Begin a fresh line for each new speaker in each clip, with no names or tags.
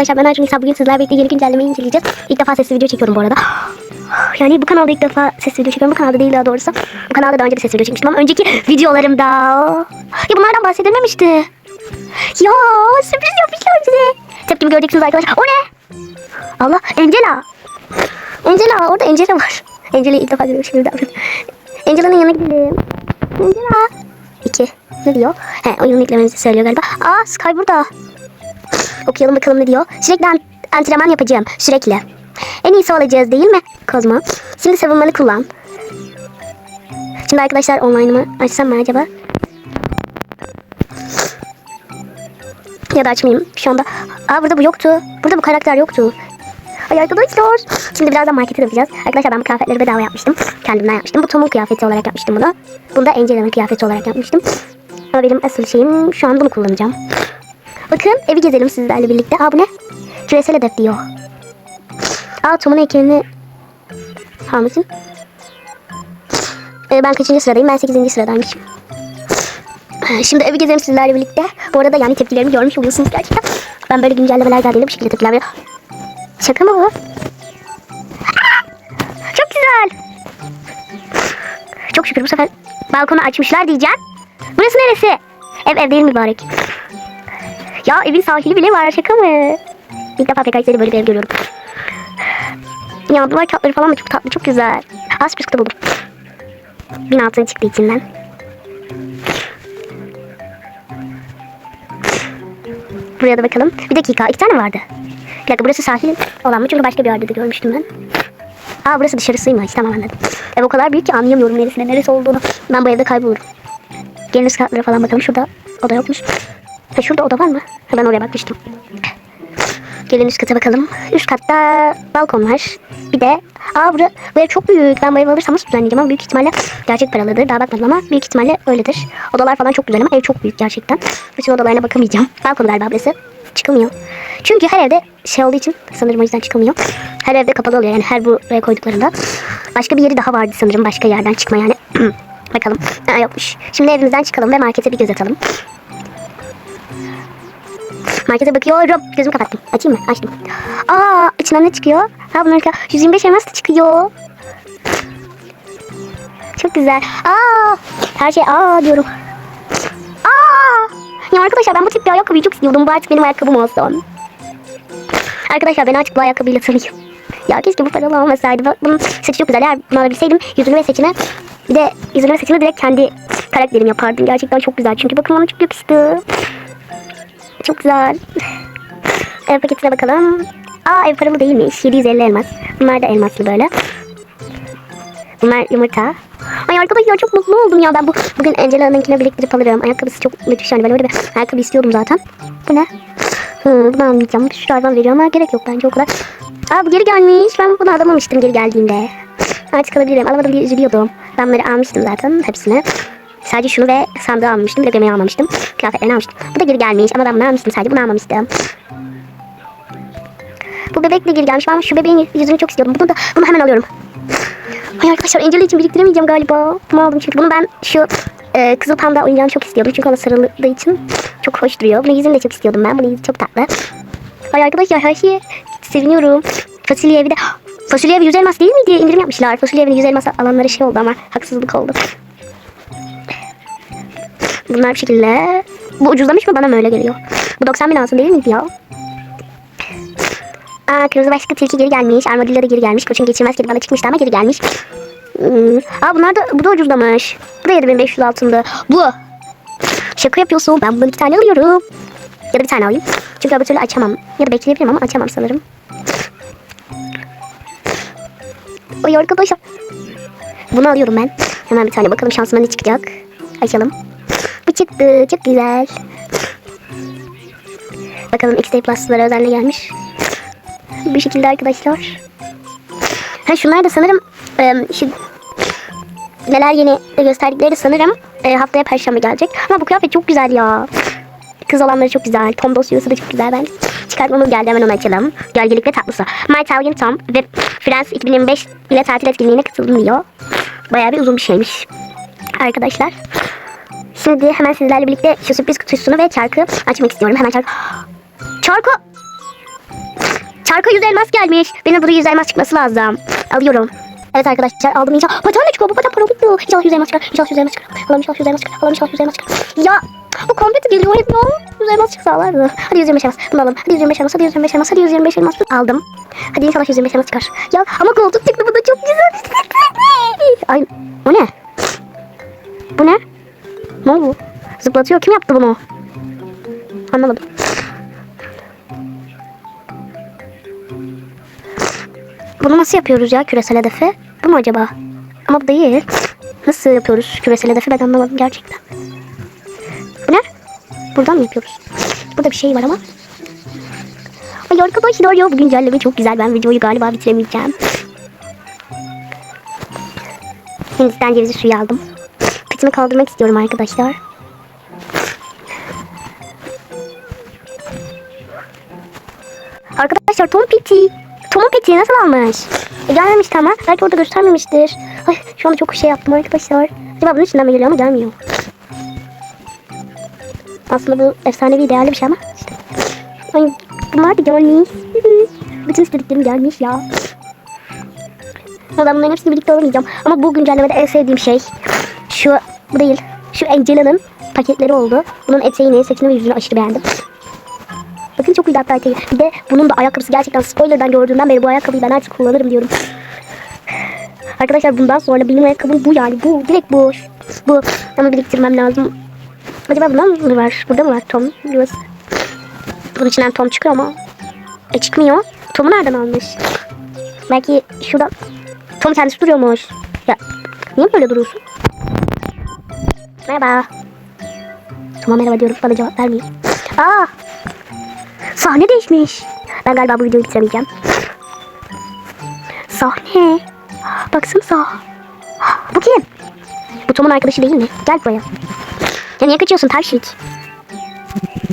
arkadaşlar ben Arjun İsa bugün sizlerle birlikte yeni güncellemeyi inceleyeceğiz. İlk defa sesli video çekiyorum bu arada. Yani bu kanalda ilk defa sesli video çekiyorum. Bu kanalda değil daha doğrusu. Bu kanalda daha önce de sesli video çekmiştim ama önceki videolarımda. Ya bunlardan bahsedilmemişti. Ya sürpriz yapmışlar bize. Tepkimi göreceksiniz arkadaşlar. O ne? Allah Angela. Angela orada Angela var. Angela'yı ilk defa görüyorum şimdi. Angela'nın yanına gidelim. Angela. İki. Ne diyor? He oyunun eklememizi söylüyor galiba. Aa Sky burada. Okuyalım bakalım ne diyor. Sürekli an- antrenman yapacağım. Sürekli. En iyisi olacağız değil mi Kozma? Şimdi savunmanı kullan. Şimdi arkadaşlar online'ımı açsam mı acaba? Ya da açmayayım şu anda. Aa burada bu yoktu. Burada bu karakter yoktu. Ay arkadaşlar. Şimdi birazdan markete yapacağız. Arkadaşlar ben bu kıyafetleri bedava yapmıştım. Kendimden yapmıştım. Bu Tom'un kıyafeti olarak yapmıştım bunu. Bunu da Angela'nın kıyafeti olarak yapmıştım. Ama benim asıl şeyim şu an bunu kullanacağım. Bakın evi gezelim sizlerle birlikte. Aa bu ne? Küresel hedef diyor. Aa Tom'un heykelini almışsın. Ee, ben kaçıncı sıradayım? Ben 8. sıradaymışım. Ee, Şimdi evi gezelim sizlerle birlikte. Bu arada yani tepkilerimi görmüş oluyorsunuz gerçekten. Ben böyle güncellemeler geldiğinde bu şekilde tepkiler veriyorum. Şaka mı bu? Çok güzel. Çok şükür bu sefer balkonu açmışlar diyeceğim. Burası neresi? Ev ev değil mübarek. Ya evin sahili bile var şaka mı? İlk defa PKX'de böyle bir ev görüyorum. Ya duvar katları falan da çok tatlı çok güzel. Az bir buldum. Bin altın çıktı içinden. Buraya da bakalım. Bir dakika iki tane vardı. Bir dakika burası sahil olan mı? Çünkü başka bir yerde de görmüştüm ben. Aa burası dışarısıymış. Tamam anladım. Ev o kadar büyük ki anlayamıyorum neresine neresi olduğunu. Ben bu evde kaybolurum. Gelin üst katlara falan bakalım. Şurada oda yokmuş. Ha şurada oda var mı? Ben oraya bakmıştım. Gelin üst kata bakalım. Üst katta balkon var. Bir de aa bura, bu ev çok büyük. Ben bu evi alırsam nasıl düzenleyeceğim ama büyük ihtimalle gerçek paralıdır. Daha bakmadım ama büyük ihtimalle öyledir. Odalar falan çok güzel ama ev çok büyük gerçekten. Bütün odalarına bakamayacağım. Balkon galiba burası. Çıkılmıyor. Çünkü her evde şey olduğu için sanırım o yüzden çıkılmıyor. Her evde kapalı oluyor yani her buraya koyduklarında. Başka bir yeri daha vardı sanırım başka yerden çıkma yani. Bakalım. Ha, yokmuş. Şimdi evimizden çıkalım ve markete bir göz atalım. Markete bakıyorum. Gözümü kapattım. Açayım mı? Açtım. Aa içinden ne çıkıyor? Ha bunlar 125 elmas da çıkıyor. Çok güzel. Aa her şey aa diyorum. Aa ya arkadaşlar ben bu tip bir ayakkabıyı çok istiyordum. Bu artık benim ayakkabım olsun. Arkadaşlar ben artık bu ayakkabıyla tanıyım. Ya keşke bu paralı olmasaydı. Bak bunun saçı çok güzel. Eğer bunu alabilseydim yüzünü ve saçını bir de yüzünü ve saçını direkt kendi karakterim yapardım. Gerçekten çok güzel. Çünkü bakın bana çok yakıştı. Çok güzel. Ev paketine bakalım. Aa ev paralı değilmiş. 750 elmas. Bunlar da elmaslı böyle. Bunlar yumurta. Ay arkadaşlar çok mutlu oldum ya. Ben bu bugün Angela'nınkine biriktirip alırım. Ayakkabısı çok müthiş yani. Ben öyle bir ayakkabı istiyordum zaten. Bu ne? Hı, bunu almayacağım. Şu hayvan veriyor ama gerek yok bence o kadar. Aa bu geri gelmiş. Ben bunu alamamıştım geri geldiğinde. Artık alabilirim. Alamadım diye üzülüyordum. Ben bunları almıştım zaten hepsini. Sadece şunu ve sandığı almıştım. Bir de gömeği almamıştım. Kıyafetlerini almıştım. Bu da geri gelmiş ama ben bunu almıştım. Sadece bunu almamıştım. Bu bebek de geri gelmiş. Ben şu bebeğin yüzünü çok istiyordum. Bunu da bunu hemen alıyorum. Ay arkadaşlar Angela için biriktiremeyeceğim galiba. Bunu aldım çünkü. Bunu ben şu e, kızıl panda oyuncağını çok istiyordum. Çünkü ona sarıldığı için çok hoş duruyor. Bunu yüzünü de çok istiyordum ben. Bunun yüzü çok tatlı. Ay arkadaşlar her şeye seviniyorum. Fasulye evi de... Fasulye evi 100 elmas değil miydi? İndirim yapmışlar. Fasulye evini 100 elmas alanları şey oldu ama haksızlık oldu. Bunlar bir şekilde... Bu ucuzlamış mı? Bana mı öyle geliyor? Bu 90 bin alsın değil miydi ya? Aa kırmızı başlıklı tilki geri gelmiş. Armadillo da geri gelmiş. Koçun geçirmez kedi bana çıkmıştı ama geri gelmiş. Hmm. Aa bunlar da bu da ucuzlamış. Bu da 7500 altında. Bu. Şaka yapıyorsun. Ben bundan iki tane alıyorum. Ya da bir tane alayım. Çünkü öbür türlü açamam. Ya da bekleyebilirim ama açamam sanırım. Oy arkadaşlar. Bunu alıyorum ben. Hemen bir tane bakalım şansıma ne çıkacak. Açalım. Çıktı. Çok güzel. Bakalım XD Plus'lara özenle gelmiş. Bu şekilde arkadaşlar. Ha şunlar da sanırım e, şu neler yeni gösterdikleri sanırım e, haftaya perşembe gelecek. Ama bu kıyafet çok güzel ya. Kız olanları çok güzel. Tom dosyası da çok güzel bence. Çıkartmamız geldi hemen onu açalım. Gölgelik ve tatlısı. My Italian Tom ve Frans 2025 ile tatil etkinliğine katıldım diyor. Bayağı bir uzun bir şeymiş. Arkadaşlar. Şimdi hemen sizlerle birlikte şu sürpriz kutusunu ve çarkı açmak istiyorum. Hemen çarkı. Çarkı! Çarka yüz elmas gelmiş. Benim buraya yüz elmas çıkması lazım. Alıyorum. Evet arkadaşlar aldım inşallah. Paçam ne çıkıyor? Bu paçam para bitmiyor. İnşallah yüz elmas çıkar. İnşallah yüz elmas çıkar. Allah'ım inşallah yüz elmas çıkar. Allah'ım inşallah yüz elmas çıkar. Ya bu kompleti geliyor hep ya. Yüz elmas çıksa alırdı. Hadi 125 elmas. Bunu alalım. Hadi 125 elmas. Hadi 125 elmas. Hadi 125 elmas. Aldım. Hadi inşallah 125 elmas çıkar. Ya ama koltuk çıktı. Bu da çok güzel. Ay o ne? Bu ne? Ne oldu? Zıplatıyor. Kim yaptı bunu? Anlamadım. Bunu nasıl yapıyoruz ya küresel hedefe? Bu mu acaba? Ama bu değil. Nasıl yapıyoruz küresel hedefi ben anlamadım gerçekten. Bu ne? Buradan mı yapıyoruz? Burada bir şey var ama. Ay arkadaşlar ya bu güncelleme çok güzel. Ben videoyu galiba bitiremeyeceğim. Hindistan cevizi suyu aldım. Petimi kaldırmak istiyorum arkadaşlar. Arkadaşlar Tom Peti. Tom'un Peti'yi nasıl almış? E, gelmemiş tamam. Belki orada göstermemiştir. Ay şu anda çok şey yaptım arkadaşlar. Acaba bunun içinden mi geliyor ama gelmiyor. Aslında bu efsanevi değerli bir şey ama işte. Ay bunlar da gelmiş. Bütün istediklerim gelmiş ya. Ama ben bunların hepsini birlikte alamayacağım. Ama bu güncellemede en sevdiğim şey şu bu değil. Şu Angela'nın paketleri oldu. Bunun eteğini, saçını ve yüzünü aşırı beğendim. Bakın çok iyi hatta eteği. Bir de bunun da ayakkabısı gerçekten spoilerdan gördüğümden beri bu ayakkabıyı ben artık kullanırım diyorum. Arkadaşlar bundan sonra benim ayakkabım bu yani. Bu. Direkt bu. Bu. Ama biriktirmem lazım. Acaba bundan mı var? Burada mı var Tom? Burası. Bunun içinden Tom çıkıyor ama. E çıkmıyor. Tom'u nereden almış? Belki şuradan. Tom kendisi duruyormuş. Ya niye böyle duruyorsun? Merhaba. Tom'a merhaba diyorum. Bana cevap vermiyor. Aa. Sahne değişmiş. Ben galiba bu videoyu bitiremeyeceğim. Sahne. Baksanıza. Bu kim? Bu Tom'un arkadaşı değil mi? Gel buraya. Ya niye kaçıyorsun Tavşik?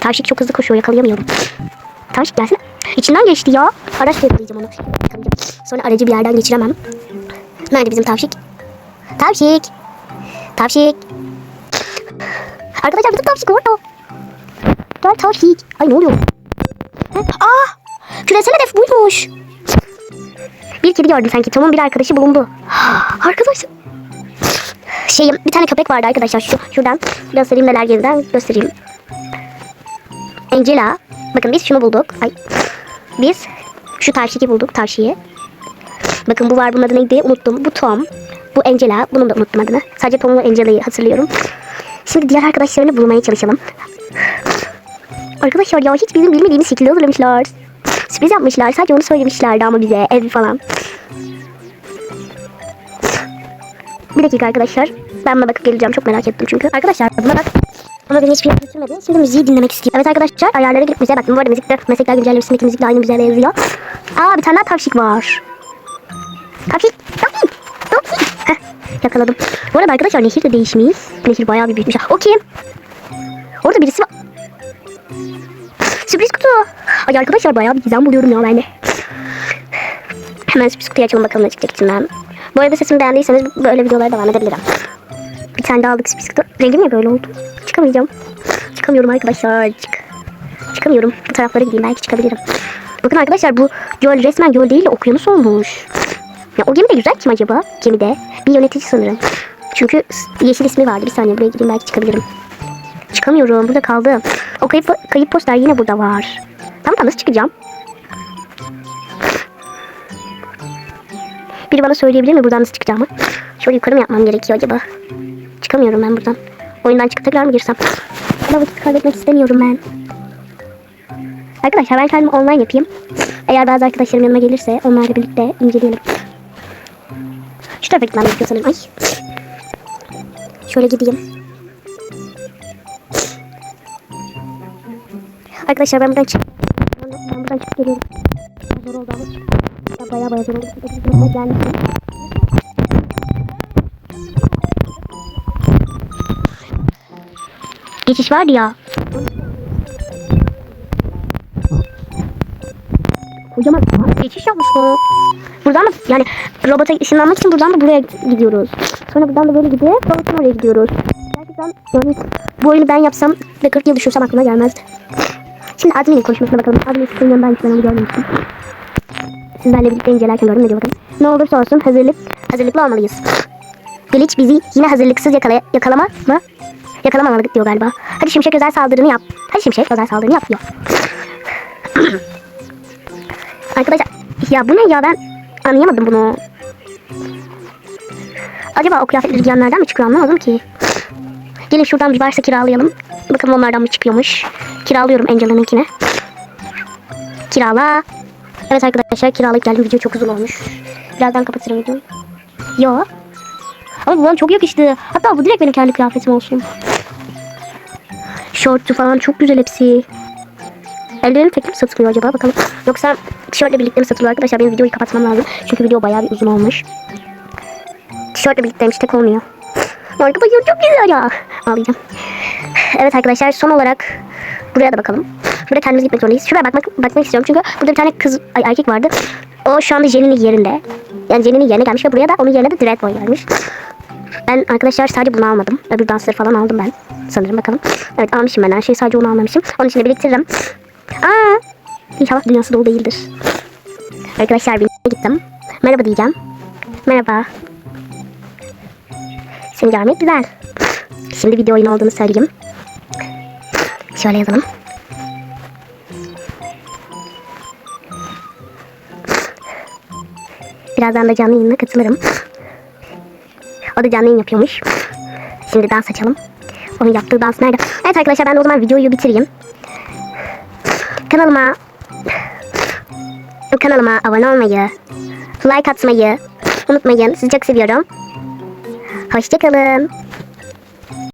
Tavşik çok hızlı koşuyor yakalayamıyorum. Tavşik gelsene. İçinden geçti ya. Araçla yakalayacağım onu. Sonra aracı bir yerden geçiremem. Nerede bizim Tavşik? Tavşik. Tavşik. Arkadaşlar bizim Tavşik orada. Gel Tavşik. Ay ne oluyor? Aa! Küresel hedef buymuş. Bir kedi gördüm sanki. Tom'un bir arkadaşı bulundu. Arkadaşlar. Şeyim bir tane köpek vardı arkadaşlar. Şu, şuradan göstereyim neler geriden göstereyim. Angela. Bakın biz şunu bulduk. Ay. Biz şu tavşiki bulduk. Tavşiyi. Bakın bu var. Bunun adı neydi? Unuttum. Bu Tom. Bu Angela. Bunun da unuttum adını. Sadece Tom'u ve Angela'yı hatırlıyorum. Şimdi diğer arkadaşlarını bulmaya çalışalım. Arkadaşlar ya hiç bizim bilmediğimiz şekilde hazırlamışlar. Sürpriz yapmışlar. Sadece onu söylemişlerdi ama bize ev falan. Bir dakika arkadaşlar. Ben buna bakıp geleceğim. Çok merak ettim çünkü. Arkadaşlar buna bak. Ama beni hiçbir yere götürmedi. Şimdi müziği dinlemek istiyorum. Evet arkadaşlar ayarlara girip müziğe baktım. Bu arada müzikte meslekler güncellemesindeki müzikle aynı müziğe yazıyor. Aa bir tane daha tavşik var. Tavşik. Yakaladım. Bu arada arkadaşlar nehir de değişmiş. Nehir bayağı bir büyütmüş. O? Orada birisi var. Sürpriz kutu. Ay arkadaşlar bayağı bir gizem buluyorum ya ben de. Hemen sürpriz kutuyu açalım bakalım ne çıkacak içinden. Bu arada sesimi beğendiyseniz böyle videolara devam edebilirim. Bir tane daha aldık sürpriz kutu. Rengi niye böyle oldu? Çıkamayacağım. Çıkamıyorum arkadaşlar. Çık. Çıkamıyorum. Bu taraflara gideyim belki çıkabilirim. Bakın arkadaşlar bu göl resmen göl değil de okyanus olmuş. Ya o gemi de güzel kim acaba? Gemide. Bir yönetici sanırım. Çünkü yeşil ismi vardı. Bir saniye buraya gideyim belki çıkabilirim. Çıkamıyorum. Burada kaldım. O kayıp, kayıp poster yine burada var. Tamam da nasıl çıkacağım? Biri bana söyleyebilir mi buradan nasıl çıkacağımı? Şöyle yukarı mı yapmam gerekiyor acaba? Çıkamıyorum ben buradan. Oyundan çıkıp tekrar mı girsem? Ama vakit kaybetmek istemiyorum ben. Arkadaşlar ben kendimi online yapayım. Eğer bazı arkadaşlarım yanıma gelirse onlarla birlikte inceleyelim. Şu tarafa gitmem gerekiyor sanırım. Ay. Şöyle gideyim. Arkadaşlar ben buradan çık. Ben, buradan çıkıp geliyorum. Zor oldu ama. Ya bayağı bayağı zor oldu. Gelmiştim. Geçiş vardı ya. Kocaman geçiş yapmışlar. Buradan da yani robota ışınlanmak için buradan da buraya gidiyoruz. Sonra buradan da böyle gidip robotun oraya gidiyoruz. Gerçekten yani bu oyunu ben yapsam ve 40 yıl düşünsem aklıma gelmezdi. Şimdi adminin konuşmasına bakalım. Admin sizin yanından hiç ben onu görmemiştim. Sizlerle birlikte incelerken gördüm ne diyor bakın. Ne olursa olsun hazırlık, hazırlıklı olmalıyız. Glitch bizi yine hazırlıksız yakala yakalama mı? Yakalamamalı diyor galiba. Hadi Şimşek özel saldırını yap. Hadi Şimşek özel saldırını yap diyor. Arkadaşlar ya bu ne ya ben anlayamadım bunu. Acaba o kıyafetleri giyenlerden mi çıkıyor anlamadım ki. Gelin şuradan bir varsa kiralayalım. Bakalım onlardan mı çıkıyormuş. Kiralıyorum Angela'nınkine. Kirala. Evet arkadaşlar kiralayıp geldim. Video çok uzun olmuş. Birazdan kapatırım videoyu. Yo. Ama bu bana çok yakıştı. Hatta bu direkt benim kendi kıyafetim olsun. Şortu falan çok güzel hepsi. Eldivenim tek mi satılıyor acaba bakalım. Yoksa tişörtle birlikte mi satılıyor arkadaşlar? Benim videoyu kapatmam lazım. Çünkü video bayağı bir uzun olmuş. Tişörtle birlikteymiş tek olmuyor. Arkadaşlar çok güzel ya. Ağlayacağım. Evet arkadaşlar son olarak buraya da bakalım. Burada kendimiz gitmek zorundayız. Şuraya bakmak, bakmak istiyorum çünkü burada bir tane kız ay, erkek vardı. O şu anda Jenny'nin yerinde. Yani Jenny'nin yerine gelmiş ve buraya da onun yerine de Dread Boy gelmiş. Ben arkadaşlar sadece bunu almadım. Öbür dansları falan aldım ben. Sanırım bakalım. Evet almışım ben her şeyi sadece onu almamışım. Onun için de biriktiririm. Aa, inşallah dünyası dolu değildir. Arkadaşlar bir gittim. Merhaba diyeceğim. Merhaba. Seni görmek güzel. Şimdi video oyunu olduğunu söyleyeyim. Şöyle yazalım. Birazdan da canlı yayına katılırım. O da canlı yayın yapıyormuş. Şimdi dans açalım. Onun yaptığı dans nerede? Evet arkadaşlar ben de o zaman videoyu bitireyim. Kanalıma kanalıma abone olmayı, like atmayı unutmayın. Sizi çok seviyorum. Hoşçakalın.